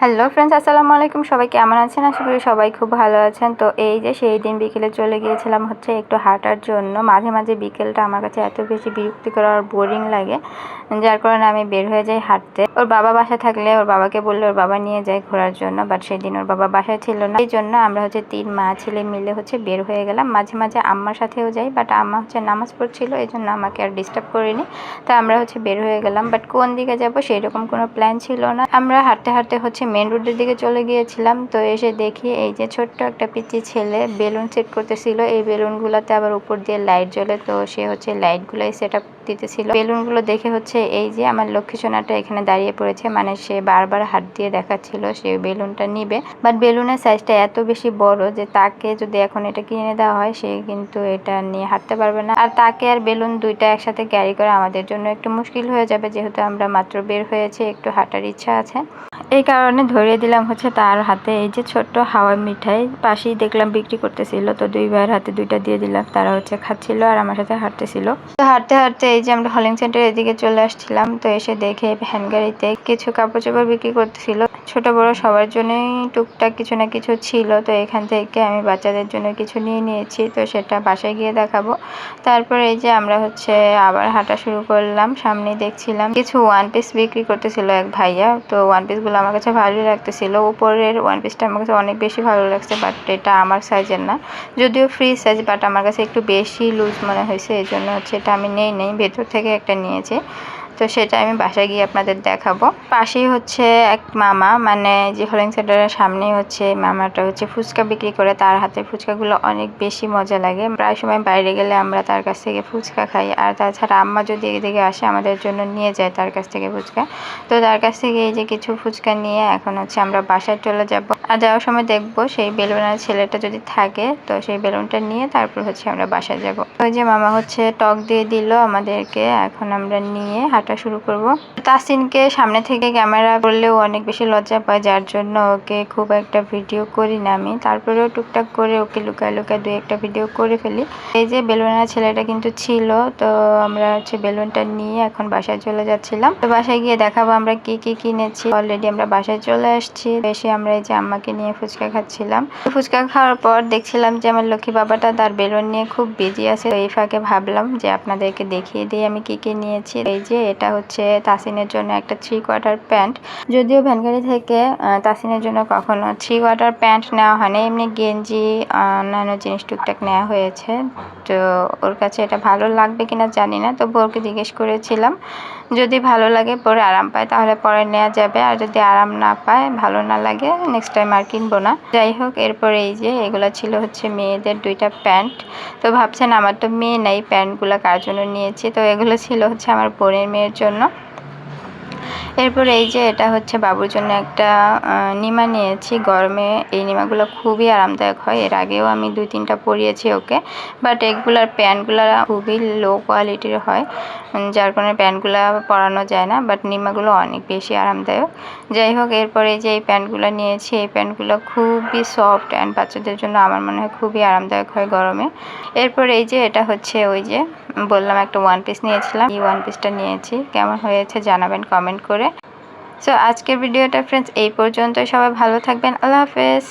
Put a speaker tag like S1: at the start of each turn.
S1: Hello friends আসসালামু আলাইকুম। সবাই কেমন আছেন? আশা করি সবাই খুব ভালো আছেন। তো এই যে সেই দিন বিকেলে চলে গিয়েছিলাম হচ্ছে একটু হাঁটার জন্য। মাঝে মাঝে বিকেলটা আমার কাছে এত বেশি বিরক্তিকর আর বোরিং লাগে, যার কারণে আমি বের হয়ে যাই হাঁটতে। ওর বাবা বাসা থাকলে ওর বাবাকে বললে ওর বাবা নিয়ে যায় ঘোরার জন্য বাট সেই দিন ওর বাবা বাসায় ছিল না। এই জন্য আমরা হচ্ছে তিন মা ছেলে মিলে হচ্ছে বের হয়ে গেলাম। মাঝে মাঝে আম্মার সাথেও যাই বাট আম্মা হচ্ছে নামাজ পড়ছিল, এই জন্য আমাকে আর ডিস্টার্ব করিনি। তো আমরা হচ্ছে বের হয়ে গেলাম বাট কোন দিকে যাব সেই রকম কোনো প্ল্যান ছিল না। আমরা হাঁটতে হাঁটতে হচ্ছে মেন রোডের দিকে চলে গিয়েছিলাম, তো এসে দেখি এই যে ছোট্ট একটা পিচি ছেলে বেলুন সেট করতেছিল। এই বেলুনগুলোতে আবার উপর দিয়ে লাইট জ্বলে, তো সে হচ্ছে লাইটগুলোই সেট আপ দিতেছিল। বেলুনগুলো দেখে হচ্ছে এই যে আমার লক্ষ্মী সোনাটা এখানে দাঁড়িয়ে পড়েছে মানে সে বারবার হাত দিয়ে দেখাচ্ছিল সে বেলুনটা নিবে। বাট বেলুনের সাইজটা এত বেশি বড় যে তাকে যদি এখন এটা কিনে দেওয়া হয়, সে কিন্তু এটা নিয়ে হাঁটতে পারবে না। আর তাকে আর বেলুন দুইটা একসাথে ক্যারি করা আমাদের জন্য একটু মুশকিল হয়ে যাবে, যেহেতু আমরা মাত্র বের হয়েছে, একটু হাঁটার ইচ্ছা আছে। এই কারণে ধরিয়ে দিলাম হচ্ছে তার হাতে এই যে ছোট্ট হাওয়া মিঠাই। পাশেই দেখলাম বিক্রি করতেছিল, তো দুই ভাইয়ের হাতে দুইটা দিয়ে দিলাম। তারা হচ্ছে খাচ্ছিল আর আমার সাথে হাঁটতেছিল। তো হাঁটতে হাঁটতে এই যে আমরা হলিং সেন্টার এদিকে চলে আসছিলাম, তো এসে দেখে ভ্যান গাড়িতে কিছু কাপড় চোপড় বিক্রি করতেছিল। ছোট বড় সবার জন্যই টুকটাক কিছু না কিছু ছিল, তো এখান থেকে আমি বাচ্চাদের জন্য কিছু নিয়ে নিয়েছি, তো সেটা বাসায় গিয়ে দেখাবো। তারপর এই যে আমরা হচ্ছে আবার হাঁটা শুরু করলাম সামনে দেখছিলাম কিছু ওয়ান পিস বিক্রি করতেছিল এক ভাইয়া, তো ওয়ান পিসগুলো আমার কাছে ভালোই লাগতেছিল। উপরের ওয়ান পিসটা আমার কাছে অনেক বেশি ভালো লাগছে বাট এটা আমার সাইজের না। যদিও ফ্রি সাইজ বাট আমার কাছে একটু বেশি লুজ মনে হয়েছে এই জন্য হচ্ছে এটা আমি নেই নেই, ভেতর থেকে একটা নিয়েছি। তো সেটা আমি বাসায় গিয়ে আপনাদের দেখাবো। পাশেই হচ্ছে এক মামা মানে যে হোলিং সেন্টারের সামনেই হচ্ছে মামাটা হচ্ছে ফুচকা বিক্রি করে, তার হাতে ফুচকাগুলো অনেক বেশি মজা লাগে। প্রায় সময় বাইরে গেলে আমরা তার কাছ থেকে ফুচকা খাই। আর তাছাড়া আম্মা যদি এদিকে আসে, আমাদের জন্য নিয়ে যায় তার কাছ থেকে ফুচকা। তো তার কাছ থেকে এই যে কিছু ফুচকা নিয়ে এখন হচ্ছে আমরা বাসায় চলে যাব। আর যাওয়ার সময় দেখব সেই বেলুনের ছেলেটা যদি থাকে, তো সেই বেলুনটা নিয়ে তারপর হচ্ছে আমরা বাসায় যাব। ওই যে মামা হচ্ছে টক দিয়ে দিল আমাদেরকে, এখন আমরা নিয়ে শুরু করব। তাসিনকে সামনে থেকে ক্যামেরা করলেও অনেক বেশি লজ্জা পায়, যার জন্য ওকে খুব একটা ভিডিও করি না আমি। তারপরেও টুকটাক করে ওকে লুকায় লুকায় দু একটা ভিডিও করে ফেলি। এই যে বেলুনের ছেলেটা কিন্তু ছিল, তো আমরা হচ্ছে বেলুনটা নিয়ে এখন বাসায় চলে যাচ্ছিলাম। তো বাসায় গিয়ে দেখাবো আমরা কি কি কিনেছি। অলরেডি আমরা বাসায় চলে আসছি। এসে আমরা এই যে আম্মাকে নিয়ে ফুচকা খাচ্ছিলাম। ফুচকা খাওয়ার পর দেখছিলাম যে আমার লক্ষ্মী বাবাটা তার বেলুন নিয়ে খুব বিজি আছে। এই ফাঁকে ভাবলাম যে আপনাদেরকে দেখিয়ে দিই আমি কি কি নিয়েছি। এই যে এটা হচ্ছে তাসিনের জন্য একটা থ্রি কোয়ার্টার প্যান্ট যদিও ভ্যানগাড়ি থেকে তাসিনের জন্য কখনো থ্রি কোয়ার্টার প্যান্ট নেওয়া হয়নি। এমনি গেঞ্জি অন্যান্য জিনিস টুকটাক নেওয়া হয়েছে। তো ওর কাছে এটা ভালো লাগবে কিনা জানি না তো ওকে জিজ্ঞেস করেছিলাম, যদি ভালো লাগে পরে আরাম পায়, তাহলে পরে নেওয়া যাবে। আর যদি আরাম না পায়, ভালো না লাগে নেক্সট টাইম আর কিনবো না। যাই হোক, এরপরে এই যে, এগুলো ছিল হচ্ছে মেয়েদের দুইটা প্যান্ট তো ভাবছেন, আমার তো মেয়ে নাই প্যান্টগুলো কার জন্য নিয়েছি? তো এগুলো ছিল হচ্ছে আমার বোনের মেয়ের জন্য। এরপর এই যে এটা হচ্ছে বাবুর জন্য একটা নিমা নিয়েছি। গরমে এই নিমাগুলো খুবই আরামদায়ক হয়। এর আগেও আমি দুই তিনটা পরিয়েছি ওকে। বাট এগুলার প্যান্টগুলো খুবই লো কোয়ালিটির হয়। যার কারণে প্যান্টগুলো পরানো যায় না। বাট নিমাগুলো অনেক বেশি আরামদায়ক। যাই হোক, এরপরে যে এই প্যান্টগুলো নিয়েছি, এই প্যান্টগুলো খুবই সফট অ্যান্ড বাচ্চাদের জন্য আমার মনে হয় খুবই আরামদায়ক হয় গরমে। এরপর এই যে এটা হচ্ছে ওই যে, বললাম একটা ওয়ান পিস নিয়েছিলাম। এই ওয়ান পিসটা নিয়েছি। কেমন হয়েছে জানাবেন কমেন্ট করে। সো আজকের ভিডিওটা ফ্রেন্ডস এই পর্যন্ত সবাই ভালো থাকবেন। আল্লাহ হাফেজ।